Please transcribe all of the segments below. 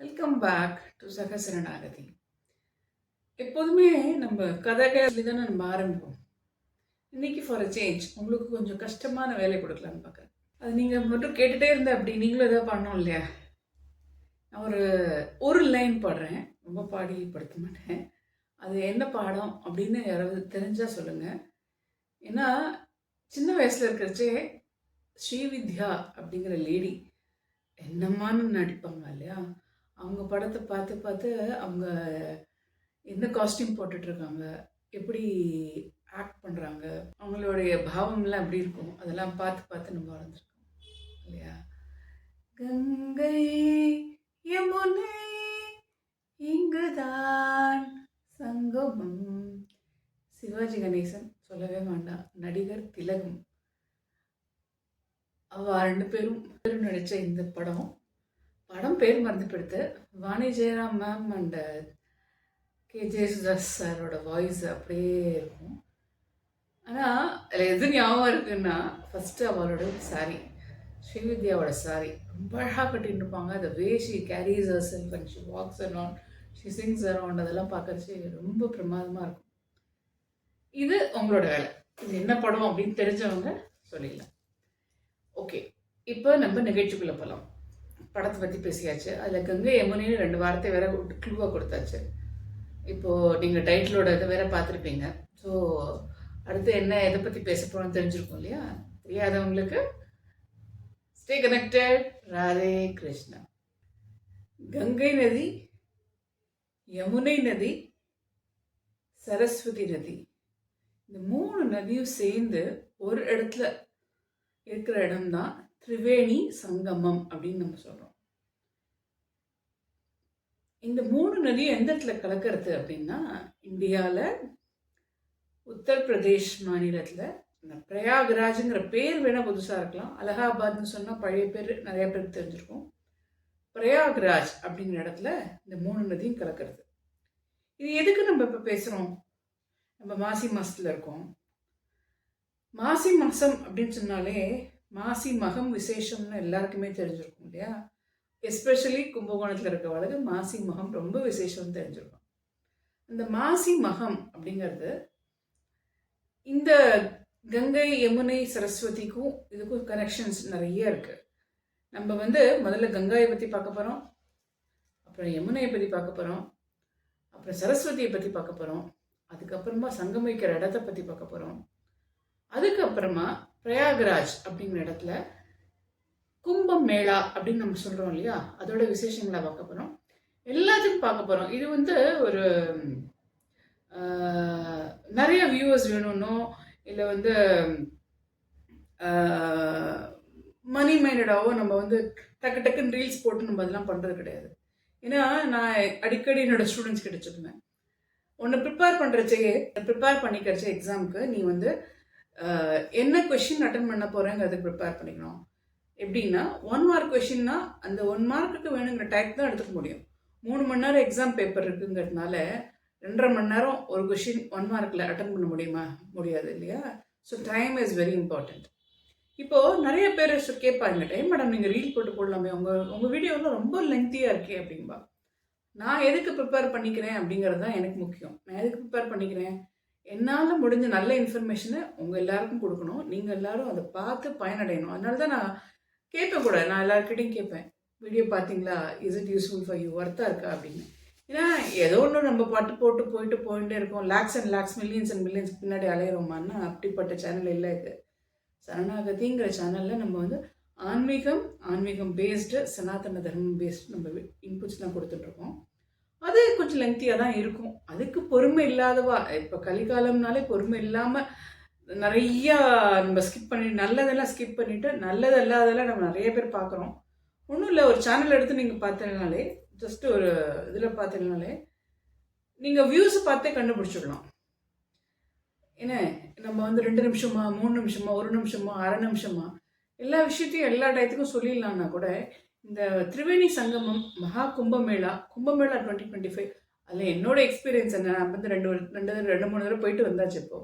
Welcome back to சகசரணாகதி எப்போதுமே நம்ம கதகை தானே நம்ம ஆரம்பிப்போம். இன்னைக்கு ஃபார் அ சேஞ்ச் உங்களுக்கு கொஞ்சம் கஷ்டமான வேலை கொடுக்கலான்னு பார்க்குறேன். அது நீங்கள் மட்டும் கேட்டுகிட்டே இருந்த அப்படி நீங்களும் எதாவது பண்ணோம் இல்லையா? நான் ஒரு ஒரு லைன் பாடுறேன். ரொம்ப பாடி படுத்த மாட்டேன். அது என்ன பாடம் அப்படின்னு யாராவது தெரிஞ்சால் சொல்லுங்கள் ஏன்னா சின்ன வயசில் இருக்கிறச்சே ஸ்ரீவித்யா அப்படிங்கிற லேடி என்னம்மான்னு நடிப்பாங்க இல்லையா? அவங்க படத்தை பார்த்து பார்த்து அவங்க என்ன காஸ்டியூம் போட்டுட்ருக்காங்க எப்படி ஆக்ட் பண்ணுறாங்க அவங்களுடைய பாவம்லாம் எப்படி இருக்கும் அதெல்லாம் பார்த்து பார்த்து நம்ம வளர்ந்துருக்கோம் இல்லையா? கங்கை யமுனை இங்குதான் சங்கமம். சிவாஜி கணேசன் சொல்லவே வேண்டாம் நடிகர் திலகம். அவ ரெண்டு பேரும் பேரும் நடித்த இந்த படம் படம் பேர் மறந்துப்படுத்து Vani Jayaram ma'am and K Jesudas சாரோட வாய்ஸ் அப்படியே இருக்கும். ஆனால் அதில் எது ஞாபகம் இருக்குன்னா ஃபஸ்ட்டு அவளோட சாரி ஸ்ரீவித்யாவோட சாரி ரொம்ப அழகாக கட்டிட்டு இருப்பாங்க. அந்த way she carries herself and she walks around she sings around அதெல்லாம் பார்க்கறச்சு ரொம்ப பிரமாதமாக இருக்கும். இது உங்களோட வேலை. இது என்ன படம் அப்படின்னு தெரிஞ்சவங்க சொல்லிடலாம். ஓகே இப்போ நம்ம நிகழ்ச்சிக்குள்ளே போகலாம் படத்தை பற்றி பேசியாச்சு. அதில் கங்கை யமுனின்னு ரெண்டு வார்த்தை வேற க்ளூவாக கொடுத்தாச்சு. இப்போது நீங்கள் டைட்டிலோட இதை வேற பார்த்துருப்பீங்க. ஸோ அடுத்து என்ன எதை பற்றி பேச போகிறோம்னு தெரிஞ்சிருக்கும் இல்லையா? தெரியாதவங்களுக்கு ஸ்டே கனெக்டட் ராதே கிருஷ்ணா. கங்கை நதி யமுனை நதி சரஸ்வதி நதி. இந்த மூணு நதியும் சேர்ந்து ஒரு இடத்துல இருக்கிற இடம்தான் திரிவேணி சங்கமம் அப்படின்னு நம்ம சொல்கிறோம் இந்த மூணு நதியும் எந்த இடத்துல கலக்கிறது அப்படின்னா இந்தியாவில் உத்தரப்பிரதேஷ் மாநிலத்தில் இந்த பிரயாகராஜுங்கிற பேர் வேணால் புதுசாக இருக்கலாம். அலகாபாத்னு சொன்னால் பழைய பேர் நிறைய பேருக்கு தெரிஞ்சிருக்கும். பிரயாக்ராஜ் அப்படிங்கிற இடத்துல இந்த மூணு நதியும் கலக்கிறது. இது எதுக்கு நம்ம இப்போ பேசுகிறோம் நம்ம மாசி மாதத்தில் இருக்கோம். மாசி மாதம் அப்படின்னு சொன்னாலே மாசி மகம் விசேஷம்னு எல்லாருக்குமே தெரிஞ்சிருக்கும் இல்லையா? எஸ்பெஷலி கும்பகோணத்தில் இருக்கவளுக்கு மாசி மகம் ரொம்ப விசேஷம்னு தெரிஞ்சிருக்கும். இந்த மாசி மகம் அப்படிங்கிறது இந்த கங்கை யமுனை சரஸ்வதிக்கும் இதுக்கும் கனெக்ஷன்ஸ் நிறைய இருக்கு. நம்ம வந்து முதல்ல கங்காயை பற்றி பார்க்க போகிறோம் அப்புறம் யமுனையை பற்றி பார்க்க போகிறோம் அப்புறம் சரஸ்வதியை பற்றி பார்க்க போகிறோம் அதுக்கப்புறமா சங்கமிக்கிற இடத்த பற்றி பார்க்க போகிறோம் அதுக்கப்புறமா பிரயாகராஜ் அப்படிங்கிற இடத்துல கும்பம் மேளா அப்படின்னு நம்ம சொல்கிறோம் இல்லையா? அதோட விசேஷங்களை பார்க்க போகிறோம் எல்லாத்துக்கும் பார்க்க போகிறோம் இது வந்து ஒரு நிறைய வியூவர்ஸ் வேணும்னோ இல்லை வந்து மணி மைண்டடாவோ நம்ம வந்து டக்கு டக்குன்னு ரீல்ஸ் போட்டு நம்ம அதெல்லாம் பண்ணுறது கிடையாது. ஏன்னா நான் அடிக்கடி என்னோட ஸ்டூடெண்ட்ஸ் கிட்ட சொல்லுவேன். உன்னை ப்ரிப்பேர் பண்ணுறச்சே ப்ரிப்பேர் பண்ணிக்கிறச்ச எக்ஸாமுக்கு நீ வந்து என்ன கொஷின் அட்டன் பண்ண போகிறேங்கிறதுக்கு ப்ரிப்பேர் பண்ணிக்கணும். எப்படின்னா ஒன் மார்க் கொஷின்னா அந்த ஒன் மார்க்குக்கு வேணுங்கிற டைப் தான் எடுத்துக்க முடியும். மூணு மணி நேரம் எக்ஸாம் பேப்பர் இருக்குங்கிறதுனால ரெண்டரை மணி நேரம் ஒரு கொஷின் ஒன் மார்க்கில் அட்டன் பண்ண முடியுமா? முடியாது இல்லையா? So time is very important இப்போது நிறைய பேர் சொ- கேட்பாங்க டைம் மேடம் நீங்கள் ரீல் போட்டு போடலாமே. உங்கள் உங்கள் வீடியோவில் ரொம்ப லென்த்தியாக இருக்கே அப்படின்பா நான் எதுக்கு ப்ரிப்பேர் பண்ணிக்கிறேன் அப்படிங்கிறது தான் எனக்கு முக்கியம். நான் எதுக்கு ப்ரிப்பேர் பண்ணிக்கிறேன்? என்னால் முடிஞ்ச நல்ல இன்ஃபர்மேஷனை உங்கள் எல்லாருக்கும் கொடுக்கணும். நீங்கள் எல்லாரும் அதை பார்த்து பயனடையணும். அதனால தான் நான் கேட்பேன் கூட. நான் எல்லாருக்கிட்டையும் கேட்பேன். வீடியோ பார்த்தீங்களா? Is it useful for you ஒர்த்தாக இருக்கா? அப்படின்னு. ஏன்னா ஏதோ ஒன்று நம்ம பாட்டு போட்டு போயிட்டு போயிட்டே இருக்கோம். Lakhs and lakhs millions and millions பின்னாடி அலையிறோமான்னா அப்படிப்பட்ட சேனல் இல்லை இது. சரணாகதிங்கிற சேனலில் நம்ம வந்து ஆன்மீகம் ஆன்மீகம் பேஸ்டு சனாதன தர்மம் பேஸ்டு நம்ம இன்புட்ஸ்லாம் கொடுத்துட்ருக்கோம் அது கொஞ்சம் லெங்க்தியாக தான் இருக்கும். அதுக்கு பொறுமை இல்லாதவா இப்போ கலிகாலம்னாலே பொறுமை இல்லாமல் நிறையா நம்ம ஸ்கிப் பண்ணி நல்லதெல்லாம் ஸ்கிப் பண்ணிவிட்டு நல்லது இல்லாததெல்லாம் நம்ம நிறைய பேர் பார்க்குறோம் ஒன்றும் இல்லை ஒரு சேனல் எடுத்து நீங்கள் பார்த்தீங்கனாலே ஜஸ்ட் ஒரு இதில் பார்த்தீங்கனாலே நீங்கள் வியூஸை பார்த்தே கண்டுபிடிச்சிடலாம். என்ன நம்ம வந்து ரெண்டு நிமிஷமா மூணு நிமிஷமா ஒரு நிமிஷமா அரை நிமிஷமா எல்லா விஷயத்தையும் எல்லா டயத்துக்கும் சொல்லிடலான்னா கூட இந்த Triveni Sangamam Maha Kumbh Mela Kumbh Mela twenty twenty five அதில் என்னோட எக்ஸ்பீரியன்ஸ் என்ன? நான் வந்து ரெண்டு ரெண்டு ரெண்டு மூணு தடவை போயிட்டு வந்தாச்சு இப்போ.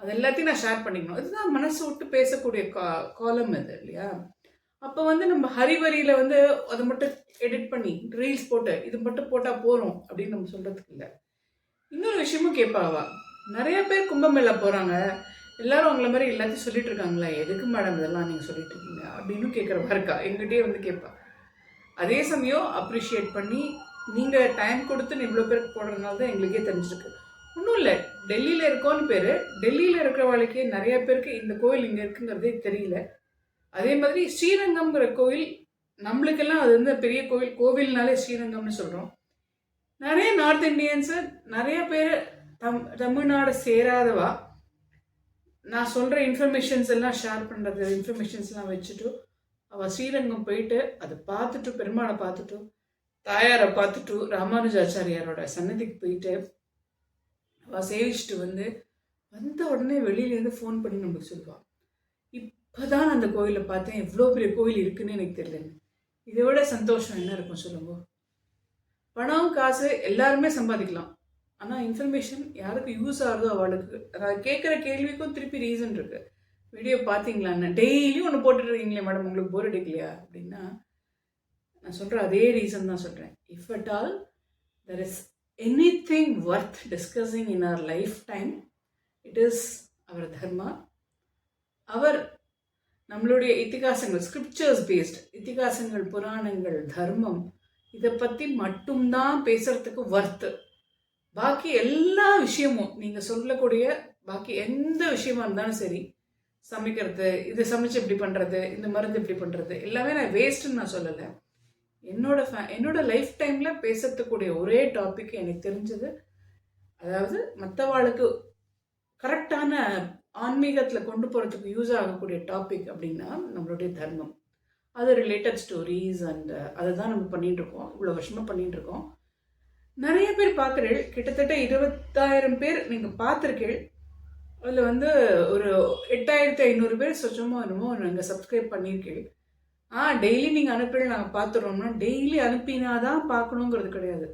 அது எல்லாத்தையும் நான் ஷேர் பண்ணிக்கணும். இதுதான் மனசு விட்டு பேசக்கூடிய கா காலம் இது இல்லையா? அப்போ வந்து நம்ம ஹரிவரியில் வந்து அதை மட்டும் எடிட் பண்ணி ரீல்ஸ் போட்டு இது மட்டும் போட்டால் போகிறோம் அப்படின்னு நம்ம சொல்கிறதுக்கு இல்லை. இன்னொரு விஷயமும் கேட்பாவா நிறைய பேர் கும்பமேளா போகிறாங்க எல்லாரும் உங்களை மாதிரி எல்லாத்தையும் சொல்லிட்டு இருக்காங்களே எதுக்கு மேடம் இதெல்லாம் நீங்கள் சொல்லிட்டு இருக்கீங்க? அப்படின்னு கேட்குறவா இருக்கா? எங்கிட்டே வந்து கேட்பா அதே சமயம் அப்ரிஷியேட் பண்ணி நீங்கள் டைம் கொடுத்து இவ்வளோ பேருக்கு போடுறதுனால தான் எங்களுக்கே தெரிஞ்சிருக்கு. ஒன்றும் இல்லை. டெல்லியில் இருக்கோன்னு பேர். டெல்லியில் இருக்கிறவளுக்கே நிறைய பேருக்கு இந்த கோயில் இங்கே இருக்குங்கிறதே தெரியல. அதே மாதிரி ஸ்ரீரங்கம்ங்கிற கோயில் நம்மளுக்கெல்லாம் அது வந்து பெரிய கோவில் கோவில்னாலே ஸ்ரீரங்கம்னு சொல்கிறோம் நிறைய நார்த் இந்தியன்ஸு நிறைய பேர் தம் தமிழ்நாடு சேராதவா? நான் சொல்கிற இன்ஃபர்மேஷன்ஸ் எல்லாம் ஷேர் பண்ணுறது இன்ஃபர்மேஷன்ஸ்லாம் வச்சுட்டு அவள் ஸ்ரீரங்கம் போயிட்டு அதை பார்த்துட்டு பெருமாளை பார்த்துட்டு தாயாரை பார்த்துட்டு ராமானுஜாச்சாரியாரோட சன்னதிக்கு போயிட்டு அவள் சேவிச்சுட்டு வந்து வந்த உடனே வெளியிலேருந்து ஃபோன் பண்ணி நம்மளுக்கு சொல்லுவாள் இப்போ தான் அந்த கோயிலை பார்த்தேன். எவ்வளோ பெரிய கோயில் இருக்குன்னு எனக்கு தெரியல. இதை விட சந்தோஷம் என்ன இருக்கும் சொல்லுங்க? பணம் காசு எல்லாருமே சம்பாதிக்கலாம். ஆனால் இன்ஃபர்மேஷன் யாருக்கு யூஸ் ஆகுதோ அவளுக்கு. அதாவது கேட்குற கேள்விக்கும் திருப்பி ரீசன் இருக்குது வீடியோ பார்த்தீங்களான்னு டெய்லியும் ஒன்று போட்டுருக்கீங்களே மேடம் உங்களுக்கு போர் அடிக்கலையா? அப்படின்னா நான் சொல்கிற அதே ரீசன் தான் சொல்கிறேன் if at all there is anything worth discussing in our lifetime it is our dharma our நம்மளுடைய இத்திகாசங்கள் ஸ்கிரிப்சர்ஸ் பேஸ்ட் இத்திகாசங்கள் புராணங்கள் தர்மம் இதை பற்றி மட்டும்தான் பேசுகிறதுக்கு ஒர்த்து பாக்கி எல்லா விஷயமும் நீங்கள் சொல்லக்கூடிய பாக்கி எந்த விஷயமா இருந்தாலும் சரி சமைக்கிறது இது சமைச்சு இப்படி பண்ணுறது இந்த மருந்து இப்படி பண்ணுறது எல்லாமே நான் வேஸ்ட்டுன்னு நான் சொல்லலை. என்னோட ஃபே என்னோட லைஃப் டைமில் பேசத்துக்கூடிய ஒரே டாபிக் எனக்கு தெரிஞ்சது. அதாவது மற்றவாளுக்கு கரெக்டான ஆன்மீகத்தில் கொண்டு போகிறதுக்கு யூஸ் ஆகக்கூடிய டாபிக் அப்படின்னா நம்மளுடைய தர்மம். அது ரிலேட்டட் ஸ்டோரிஸ் அண்ட் அதை தான் நம்ம பண்ணிகிட்ருக்கோம் இருக்கோம். இவ்வளோ வருஷமாக பண்ணிகிட்ருக்கோம் இருக்கோம். நிறைய பேர் பார்க்குறீள் கிட்டத்தட்ட இருபத்தாயிரம் பேர் நீங்கள் பார்த்துருக்கீள் அதில் வந்து ஒரு எட்டாயிரத்தி ஐநூறு பேர் சொச்சமோ என்னமோ நாங்கள் சப்ஸ்கிரைப் பண்ணியிருக்கேன். ஆ டெய்லி நீங்கள் அனுப்பிடு நாங்கள் பார்த்துறோம்னா டெய்லி அனுப்பினா தான் பார்க்கணுங்கிறது கிடையாது.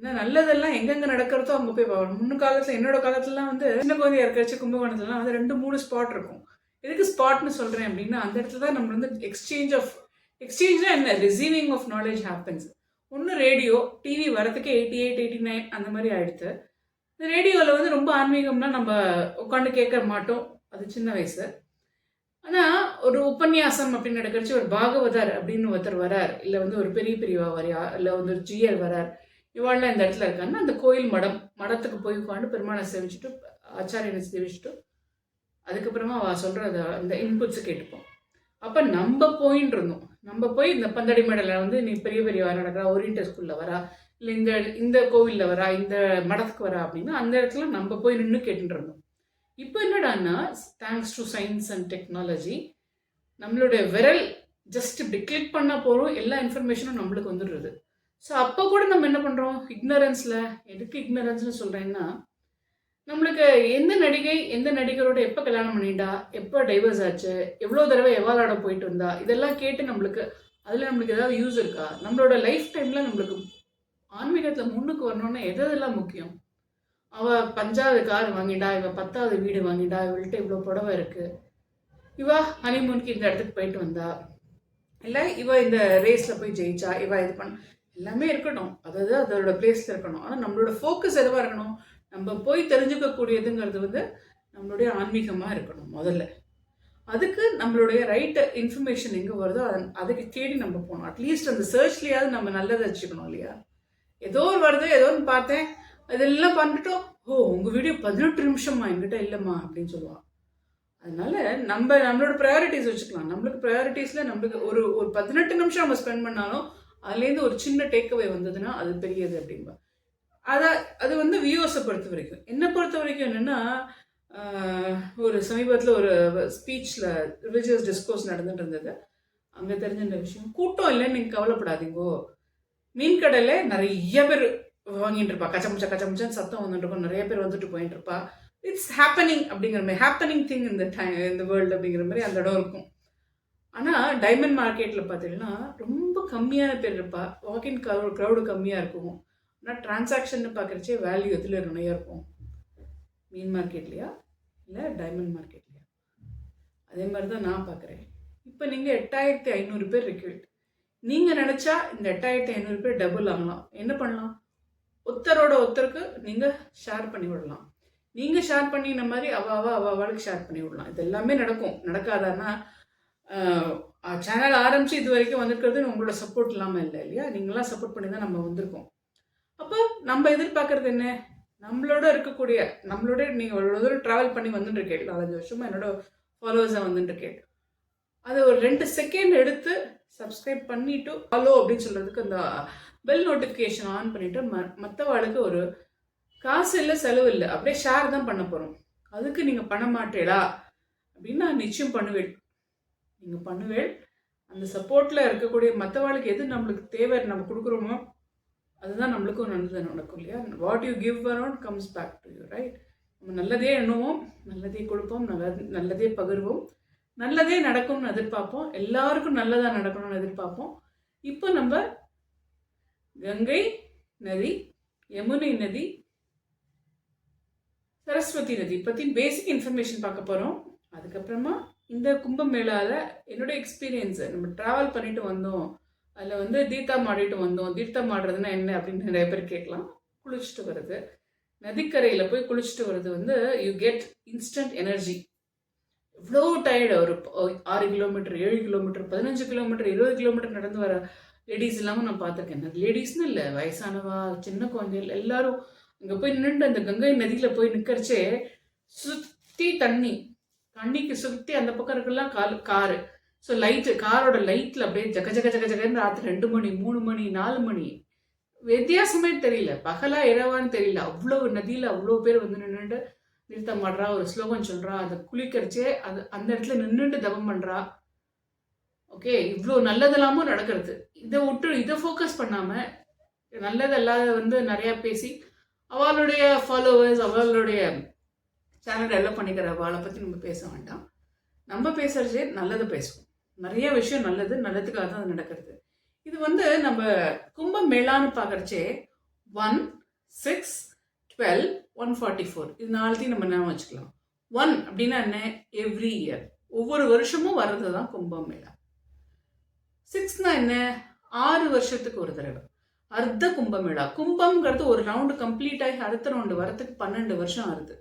ஏன்னா நல்லதெல்லாம் எங்கெங்கே நடக்கிறதோ அங்கே போய் பார்க்கணும் முன்னு காலத்தில் என்னோட காலத்துலலாம் வந்து சின்ன குழந்தையா இருக்கிறச்சு கும்பகோணத்துலலாம் வந்து ரெண்டு மூணு ஸ்பாட் இருக்கும். எதுக்கு ஸ்பாட்னு சொல்கிறேன் அப்படின்னா அந்த இடத்துல தான் நம்ம வந்து எக்ஸ்சேஞ்ச் ஆஃப் எக்ஸ்சேஞ்ச்னா என்ன? ரிசீவிங் ஆஃப் நாலேஜ் ஹேப்பன்ஸ் ஒன்று ரேடியோ டிவி வரத்துக்கு எயிட்டி எயிட் எயிட்டி நைன் அந்த மாதிரி ஆயிடுத்து இந்த ரேடியோவில் வந்து ரொம்ப ஆன்மீகம்னா நம்ம உட்காந்து கேட்க மாட்டோம். அது சின்ன வயசு. ஆனால் ஒரு உபன்யாசம் அப்படின்னு நடக்கிறச்சு ஒரு பாகவதர் அப்படின்னு ஒருத்தர் வரார். இல்லை வந்து ஒரு பெரிய பிரிவா வரையா இல்லை வந்து ஒரு ஜியர் வரார். இவாள்லாம் இந்த இடத்துல இருக்காங்கன்னா அந்த கோயில் மடம் மடத்துக்கு போய் உட்காந்து பெருமாளை சேவிச்சுட்டு ஆச்சாரியனை சேவிச்சுட்டு அதுக்கப்புறமா அவ சொல்கிற அந்த இன்புட்ஸை கேட்டுப்போம். அப்போ நம்ம போயின்னு இருந்தோம் நம்ம போய் இந்த பந்தடி மேடலில் வந்து நீ பெரிய பெரிய வர நடக்கிறா ஓரியன்டல் ஸ்கூலில் வரா இல்லை இந்த இந்த கோவிலில் வரா இந்த மடத்துக்கு வரா அப்படின்னா அந்த இடத்துல நம்ம போய் நின்று கேட்டுருந்தோம் இப்போ என்னடான்னா thanks to science and technology நம்மளுடைய விரல் ஜஸ்ட் இப்படி கிளிக் பண்ணால் போகிறோம் எல்லா இன்ஃபர்மேஷனும் நம்மளுக்கு வந்துடுறது. ஸோ அப்போ கூட நம்ம என்ன பண்ணுறோம் இக்னரன்ஸில் எதுக்கு இக்னரன்ஸ்னு சொல்கிறேன்னா நம்மளுக்கு எந்த நடிகை எந்த நடிகரோட எப்போ கல்யாணம் பண்ணிட்டா எப்போ டைவர்ஸ் ஆச்சு எவ்வளோ தடவை எவாலாட போயிட்டு இருந்தா இதெல்லாம் கேட்டு நம்மளுக்கு அதில் நம்மளுக்கு ஏதாவது யூஸ் இருக்கா? நம்மளோட லைஃப் டைமில் நம்மளுக்கு ஆன்மீகத்தில் முன்னுக்கு வரணும்னா எது எதெல்லாம் முக்கியம்? அவள் பஞ்சாவது கார் வாங்கிட்டா இவள் பத்தாவது வீடு வாங்கிட்டா இவள்கிட்ட இவ்வளோ புடவை இருக்குது இவா ஹனிமூனுக்கு இந்த இடத்துக்கு போயிட்டு வந்தா. இல்லை இவ இந்த ரேஸில் போய் ஜெயிச்சா இவ இது பண்ண எல்லாமே இருக்கட்டும். அதாவது அதோட பிளேஸில் இருக்கணும். ஆனால் நம்மளோட ஃபோக்கஸ் எதுவாக இருக்கணும்? நம்ம போய் தெரிஞ்சுக்கக்கூடியதுங்கிறது வந்து நம்மளுடைய ஆன்மீகமாக இருக்கணும் முதல்ல. அதுக்கு நம்மளுடைய ரைட் இன்ஃபர்மேஷன் எங்கே வருதோ அதை அதுக்கு தேடி நம்ம போகணும். அட்லீஸ்ட் அந்த சர்ச்லேயாவது நம்ம நல்லதை வச்சுக்கணும் இல்லையா? ஏதோ ஒரு வருது ஏதோ ஒன்று பார்த்தேன். அதெல்லாம் பண்ணிட்டோம் ஓ உங்கள் வீடியோ பதினெட்டு நிமிஷம்மா என்கிட்ட இல்லைம்மா அப்படின்னு சொல்லுவாள் அதனால நம்ம நம்மளோட ப்ரையாரிட்டிஸ் வச்சுக்கலாம். நம்மளுக்கு ப்ரையாரிட்டிஸில் நம்மளுக்கு ஒரு ஒரு பதினெட்டு நிமிஷம் நம்ம ஸ்பெண்ட் பண்ணாலும் அதுலேருந்து ஒரு சின்ன டேக்அவே வந்ததுன்னா அது பெரியது அப்படின்பா அதை அது வந்து வியூவர்ஸை பொறுத்த வரைக்கும். என்னை பொறுத்த வரைக்கும் என்னென்னா ஒரு சமீபத்தில் ஒரு ஸ்பீச்சில் ரிலிஜியஸ் டிஸ்கோர்ஸ் நடந்துட்டு இருந்தது. அங்கே தெரிஞ்ச விஷயம். கூட்டம் இல்லைன்னு நீங்கள் கவலைப்படாதீங்கோ. மீன் கடையில் நிறைய பேர் வாங்கிட்டு இருப்பா கச்சமுச்சா கச்சமுச்சான்னு சத்தம் வந்துட்டு இருக்கும் நிறைய பேர் வந்துட்டு போயிட்டு இருப்பா இட்ஸ் ஹேப்பனிங் அப்படிங்கிற மாதிரி ஹேப்பனிங் திங் இந்த டைம் இந்த வேர்ல்டு அப்படிங்கிற மாதிரி அந்த இடம் இருக்கும். ஆனால் டைமண்ட் மார்க்கெட்டில் பார்த்தீங்கன்னா ரொம்ப கம்மியான பேர் இருப்பா. வாக்கின் க்ரௌடு கம்மியாக இருக்கும். ஆனால் டிரான்சாக்ஷன் பார்க்குறச்சே வேல்யூ எதில் நிறைய இருக்கும்? மீன் மார்க்கெட்லையா இல்லை டைமண்ட் மார்க்கெட்லையா அதே மாதிரி தான் நான் பார்க்குறேன். இப்போ நீங்கள் எட்டாயிரத்தி ஐநூறு பேர் இருக்கீங்க நீங்கள் நினச்சா இந்த எட்டாயிரத்தி ஐநூறு பேர் டபுள் ஆகலாம். என்ன பண்ணலாம்? ஒருத்தரோட ஒருத்தருக்கு நீங்கள் ஷேர் பண்ணி விடலாம். நீங்கள் ஷேர் பண்ணின மாதிரி அவ அவ அவ அவளுக்கு ஷேர் பண்ணி விடலாம். இது எல்லாமே நடக்கும். நடக்காதான்னா சேனல் ஆரம்பித்து இது வரைக்கும் வந்திருக்கிறது உங்களோட சப்போர்ட் இல்லாமல் இல்லை இல்லையா? நீங்களாம் சப்போர்ட் பண்ணி தான் நம்ம வந்திருக்கோம். அப்போ நம்ம எதிர்பார்க்கறது என்ன? நம்மளோட இருக்கக்கூடிய நம்மளோட நீங்கள் இவ்வளோ தூரம் ட்ராவல் பண்ணி வந்துட்டு கேட்டு நாலஞ்சு வருஷமாக என்னோட ஃபாலோவர்ஸாக வந்துட்டு கேட்டு அதை ஒரு ரெண்டு செகண்ட் எடுத்து சப்ஸ்கிரைப் பண்ணிவிட்டு ஃபாலோ அப்படின்னு சொல்கிறதுக்கு அந்த பெல் நோட்டிஃபிகேஷன் ஆன் பண்ணிவிட்டு ம மற்றவாளுக்கு ஒரு காசு இல்லை செலவு இல்லை. அப்படியே ஷேர் தான் பண்ண போகிறோம் அதுக்கு நீங்கள் பண்ண மாட்டேடா அப்படின்னு நான் நிச்சயம் பண்ணுவேன். நீங்கள் பண்ணுவேன். அந்த சப்போர்ட்டில் இருக்கக்கூடிய மற்றவாளுக்கு எது நம்மளுக்கு தேவை நம்ம கொடுக்குறோமோ அதுதான் நம்மளுக்கும் நல்லது நடக்கும் இல்லையா? What you give around comes back to you right நம்ம நல்லதே எண்ணுவோம் நல்லதே கொடுப்போம் நல்ல நல்லதே பகிர்வோம். நல்லதே நடக்கும்னு எதிர்பார்ப்போம். எல்லாருக்கும் நல்லதாக நடக்கணும்னு எதிர்பார்ப்போம். இப்போ நம்ம கங்கை நதி யமுனை நதி சரஸ்வதி நதி பற்றி பேசிக் இன்ஃபர்மேஷன் பார்க்க போகிறோம் அதுக்கப்புறமா இந்த கும்பமேளாவில் என்னோட எக்ஸ்பீரியன்ஸு நம்ம ட்ராவல் பண்ணிட்டு வந்தோம். அதில் வந்து தீர்த்தம் ஆடிட்டு வந்தோம். தீர்த்தம் ஆடுறதுன்னா என்ன அப்படின்னு நிறைய பேர் கேட்கலாம். குளிச்சுட்டு வருது நதிக்கரையில் போய் குளிச்சுட்டு வருது வந்து யூ கெட் இன்ஸ்டன்ட் எனர்ஜி எவ்வளோ டயர்டு ஒரு ஆறு கிலோமீட்டர் ஏழு கிலோமீட்டர் பதினஞ்சு கிலோமீட்டர் இருபது கிலோமீட்டர் நடந்து வர லேடிஸ் இல்லாமல் நான் பார்த்துருக்கேன். லேடிஸ்னு இல்லை வயசானவா சின்ன குழந்தைகள் எல்லாரும் அங்கே போய் நின்று அந்த கங்கை நதியில் போய் நிற்கிறச்சே சுற்றி தண்ணி தண்ணிக்கு சுற்றி அந்த பக்கம் இருக்கலாம் கால் காரு. ஸோ லைட்டு காரோட லைட்டில் அப்படியே ஜக ஜக ஜக ஜகன்னு ராத்திரி ரெண்டு மணி மூணு மணி நாலு மணி. வித்தியாசமே தெரியல. பகலா இரவான்னு தெரியல. அவ்வளோ நதியில் அவ்வளோ பேர் வந்து நின்றுட்டு நிறுத்தம் மாடுறா ஒரு ஸ்லோகம் சொல்கிறா அதை குளிக்கரிச்சே அது அந்த இடத்துல நின்றுட்டு தபம் பண்ணுறா ஓகே இவ்வளோ நல்லதெல்லாமும் நடக்கிறது. இதை விட்டு இதை ஃபோக்கஸ் பண்ணாமல் நல்லதல்லாத வந்து நிறையா பேசி அவளுடைய ஃபாலோவர்ஸ் அவளுடைய சேனல் டெவலப் பண்ணிக்கிற அவளை பற்றி நம்ம பேச வேண்டாம். நம்ம பேசுகிறதே நல்லதை பேசுவோம். நிறைய விஷயம் நல்லது நல்லதுக்காக தான் அது நடக்கிறது. இது வந்து நம்ம கும்பம் மேளான்னு பார்க்கறச்சே one six twelve one forty four இது நாலுத்தையும் நம்ம ஞாபகம் வச்சுக்கலாம். ஒன் அப்படின்னா என்ன? எவ்ரி இயர் ஒவ்வொரு வருஷமும் வர்றது தான் கும்பமேளா சிக்ஸ்னா என்ன? ஆறு வருஷத்துக்கு ஒரு தடவை. அர்த்த கும்பமேளா கும்பம்ங்கிறது ஒரு ரவுண்டு கம்ப்ளீட் ஆகி அடுத்த ரவுண்டு வரத்துக்கு பன்னெண்டு வருஷம் ஆகுது.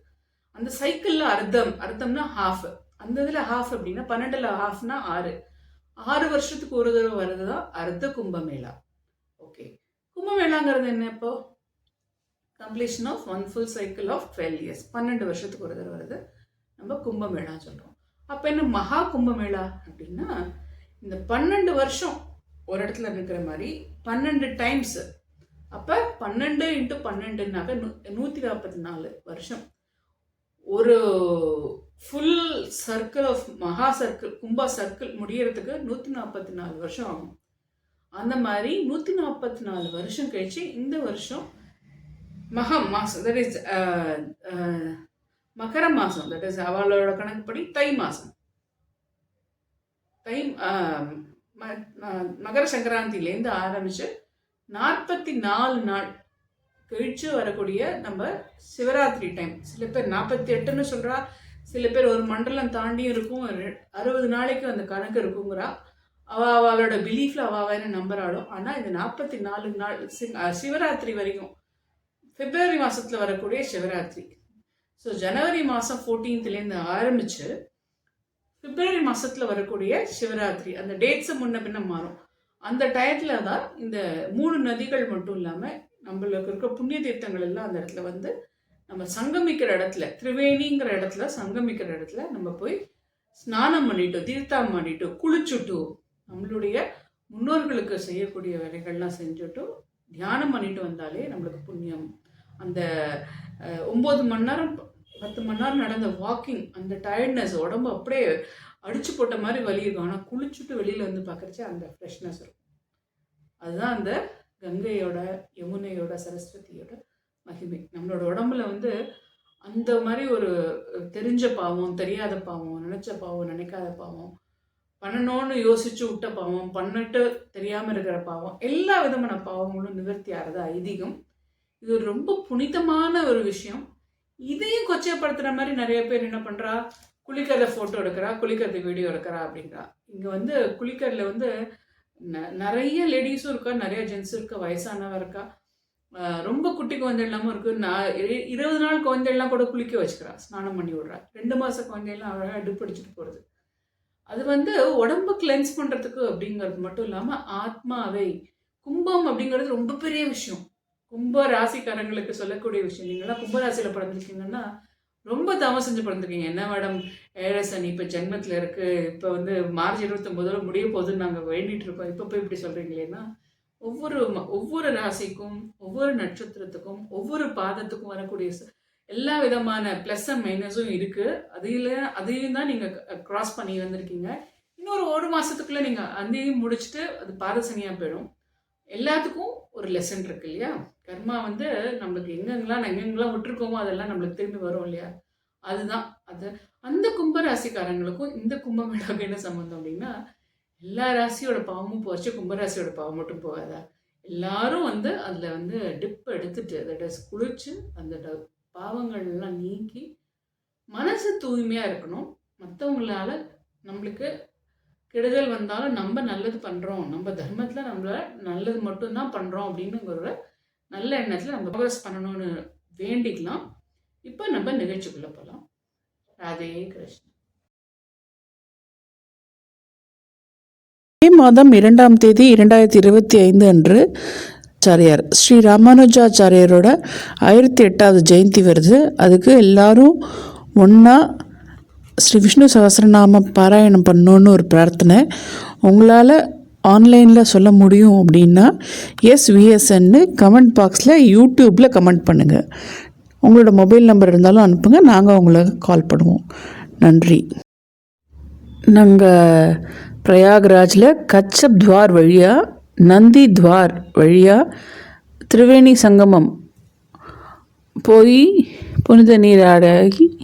அந்த சைக்கிளில் அர்த்தம். அர்த்தம்னா ஹாஃப் அந்த இதில் ஹாஃப் அப்படின்னா பன்னெண்டில் ஹாஃப்னா ஆறு. ஆறு வருஷத்துக்கு ஒரு தடவை வர்றது தான் அர்த்த கும்பமேளா. ஓகே கும்பமேளாங்கிறது என்ன இப்போ? Completion of one full cycle of twelve years பன்னெண்டு வருஷத்துக்கு ஒரு தடவை வருது. நம்ம கும்பமேளா சொல்கிறோம் அப்போ என்ன மகா கும்பமேளா அப்படின்னா இந்த பன்னெண்டு வருஷம் ஒரு இடத்துல இருக்கிற மாதிரி பன்னெண்டு டைம்ஸ் அப்போ பன்னெண்டு இன்ட்டு பன்னெண்டுனாக்க நூ நூற்றி நாற்பத்தி நாலு வருஷம். ஒரு full circle of Maha circle Kumbha circle முடியறதுக்கு நூற்றி நாற்பத்தி நாலு வருஷம் ஆகும். அந்த மாதிரி நூற்றி நாற்பத்தி நாலு வருஷம் கழிச்சு இந்த வருஷம் மகம் மாதம் தட் இஸ் மகர மாதம் தட் இஸ் அவளோட கணக்குப்படி தை மாதம் தை uh, ம- ம- மகர சங்கராந்திலேருந்து ஆரம்பித்து நாற்பத்தி நாலு நாள் கழிச்சு வரக்கூடிய நம்ம சிவராத்திரி டைம் சில பேர் நாற்பத்தி எட்டுன்னு சொல்கிறா சில பேர் ஒரு மண்டலம் தாண்டியும் இருக்கும் ரெ- அறுபது நாளைக்கு அந்த கணக்கு இருக்குங்கிறா. அவ அவளோட பிலீஃப்ல அவ என்ன நம்புறாளோ ஆனால் இந்த நாற்பத்தி நாலு நாள் சிவராத்திரி வரைக்கும் பிப்ரவரி மாதத்தில் வரக்கூடிய சிவராத்திரி. ஸோ ஜனவரி மாதம் ஃபோர்டீன்த்லேருந்து ஆரம்பித்து பிப்ரவரி மாதத்தில் வரக்கூடிய சிவராத்திரி. அந்த டேட்ஸை முன்ன பின்ன மாறும். அந்த டயத்தில் தான் இந்த மூணு நதிகள் மட்டும் இல்லாமல் நம்மளுக்கு இருக்க புண்ணிய தீர்த்தங்கள் எல்லாம் அந்த இடத்துல வந்து நம்ம சங்கமிக்கிற இடத்துல திரிவேணிங்கிற இடத்துல சங்கமிக்கிற இடத்துல நம்ம போய் ஸ்நானம் பண்ணிட்டோம் தீர்த்தம் பண்ணிட்டோம் குளிச்சுட்டோம் நம்மளுடைய முன்னோர்களுக்கு செய்யக்கூடிய வேலைகள்லாம் செஞ்சுட்டும் தியானம் பண்ணிட்டு வந்தாலே நம்மளுக்கு புண்ணியம் அந்த ஒம்பது மணி நேரம் பத்து மணி நேரம் நடந்த வாக்கிங் அந்த டயர்ட்னஸ் உடம்பு அப்படியே அடிச்சு போட்ட மாதிரி வலி இருக்கும். ஆனால் குளிச்சுட்டு வெளியில் வந்து பார்க்குறச்சே அந்த ஃப்ரெஷ்னஸ் இருக்கும். அதுதான் அந்த கங்கையோட யமுனையோட சரஸ்வதியோட மகிமை. நம்மளோட உடம்புல வந்து அந்த மாதிரி ஒரு தெரிஞ்ச பாவம் தெரியாத பாவம் நினச்ச பாவம் நினைக்காத பாவம் பண்ணணும்னு யோசிச்சு விட்ட பாவம் பண்ணிட்டு தெரியாமல் இருக்கிற பாவம் எல்லா விதமான பாவங்களும் நிவர்த்தி ஆகிறது ஐதீகம். இது ஒரு ரொம்ப புனிதமான ஒரு விஷயம். இதையும் கொச்சைப்படுத்துகிற மாதிரி நிறைய பேர் என்ன பண்ணுறா குளிக்கிறத ஃபோட்டோ எடுக்கிறா குளிக்கிறது வீடியோ எடுக்கிறா அப்படிங்கிறா இங்கே வந்து குளிக்கிறதுல வந்து ந- நிறைய லேடிஸும் இருக்கா நிறைய ஜென்ஸும் இருக்கா வயசானவ இருக்கா. ரொம்ப குட்டி குழந்தை இல்லாமல் இருக்குது நான் இருபது நாள் குழந்தைகள்லாம் கூட குளிக்க வச்சுக்கிறா. ஸ்நானம் பண்ணி விடுறா. ரெண்டு மாத குழந்தைகள்லாம் அழகாக அடுப்படிச்சிட்டு போகிறது அது வந்து உடம்பு கிளென்ஸ் பண்ணுறதுக்கு அப்படிங்கிறது மட்டும் இல்லாமல் ஆத்மாவை கும்பம் அப்படிங்கிறது ரொம்ப பெரிய விஷயம். கும்ப ராசிக்காரங்களுக்கு சொல்லக்கூடிய விஷயம். நீங்களாம் கும்ப ராசியில் பிறந்திருக்கீங்கன்னா ரொம்ப தவம் செஞ்சு பிறந்திருக்கீங்க. என்ன மேடம் ஏழை சனி இப்போ ஜென்மத்தில் இருக்கு. இப்போ வந்து மார்ச் இருபத்தொம்போதில் முடிய போதுன்னு நாங்கள் வேண்டிட்டு இருக்கோம். இப்போ போய் இப்படி சொல்கிறீங்களேன்னா ஒவ்வொரு ம- ஒவ்வொரு ராசிக்கும் ஒவ்வொரு நட்சத்திரத்துக்கும் ஒவ்வொரு பாதத்துக்கும் வரக்கூடிய எல்லா விதமான ப்ளஸ் மைனஸும் இருக்குது அதில் அதையும் தான் நீங்கள் க்ராஸ் பண்ணி வந்திருக்கீங்க. இன்னொரு ஒரு மாதத்துக்குள்ளே நீங்கள் அதையும் முடிச்சுட்டு அது பாதசனியாக போயிடும். எல்லாத்துக்கும் ஒரு லெசன் இருக்கு இல்லையா? கர்மா வந்து நம்மளுக்கு எங்கெங்கெல்லாம் எங்கெங்கெல்லாம் விட்டுருக்கோமோ அதெல்லாம் நம்மளுக்கு திரும்பி வரும் இல்லையா? அதுதான். அது அந்த கும்ப ராசிக்காரங்களுக்கும் இந்த கும்பமேளாவுக்கு என்ன சம்மந்தம் அப்படின்னா எல்லா ராசியோட பாவமும் போச்சு கும்பராசியோட பாவம் மட்டும் போகாதா? எல்லாரும் வந்து அதில் வந்து டிப் எடுத்துட்டு அதை குளிச்சு அந்த பாவங்கள்லாம் நீக்கி மனசு தூய்மையாக இருக்கணும். மற்றவங்களால நம்மளுக்கு கெடுதல் வந்தாலும் நம்ம நல்லது பண்ணுறோம் நம்ம தர்மத்தில் நம்மள நல்லது மட்டும்தான் பண்ணுறோம் அப்படின்னுங்கிற நல்ல எண்ணத்தில் நம்ம ப்ரோக்ரஸ் பண்ணணும்னு வேண்டிக்கலாம். இப்போ நம்ம நிகழ்ச்சிக்குள்ளே போகலாம் ராதே கிருஷ்ணன் மே மாதம் இரண்டாம் தேதி இரண்டாயிரத்தி இருபத்தி ஐந்து அன்று ஆச்சாரியார் ஸ்ரீ ராமானுஜாச்சாரியரோட ஆயிரத்தி எட்டாவது ஜெயந்தி வருது. அதுக்கு எல்லாரும் ஒன்றா ஸ்ரீ விஷ்ணு சகஸ்ரநாம பாராயணம் பண்ணோன்னு ஒரு பிரார்த்தனை. உங்களால் ஆன்லைனில் சொல்ல முடியும் அப்படின்னா எஸ் விஎஸ்என்னு கமெண்ட் பாக்ஸில் யூடியூப்பில் கமெண்ட் பண்ணுங்கள் உங்களோட மொபைல் நம்பர் இருந்தாலும் அனுப்புங்க நாங்கள் உங்களை கால் பண்ணுவோம். நன்றி. நாங்கள் பிரயாக்ராஜில் கச்சப் துவார் வழியாக நந்தி துவார் வழியாக திரிவேணி சங்கமம் போய் புனித நீராடாகி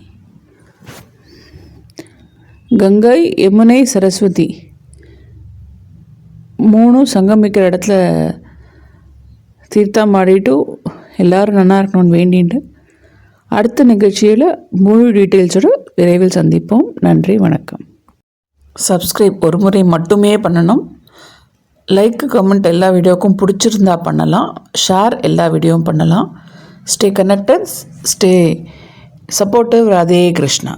கங்கை யமுனை சரஸ்வதி. மூணும் சங்கமிக்கிற இடத்துல தீர்த்தம் ஆடிட்டு எல்லாரும் நல்லா இருக்கணும்னு வேண்டிட்டு அடுத்த நிகழ்ச்சியில் முழு டீட்டெயில்ஸோடு விரைவில் சந்திப்போம். நன்றி வணக்கம். சப்ஸ்கிரைப் ஒரு முறை மட்டுமே பண்ணணும். லைக் கமெண்ட் எல்லா வீடியோக்கும் பிடிச்சிருந்தா பண்ணலாம். ஷேர் எல்லா வீடியோவும் பண்ணலாம். Stay connected stay supportive Radhe Krishna.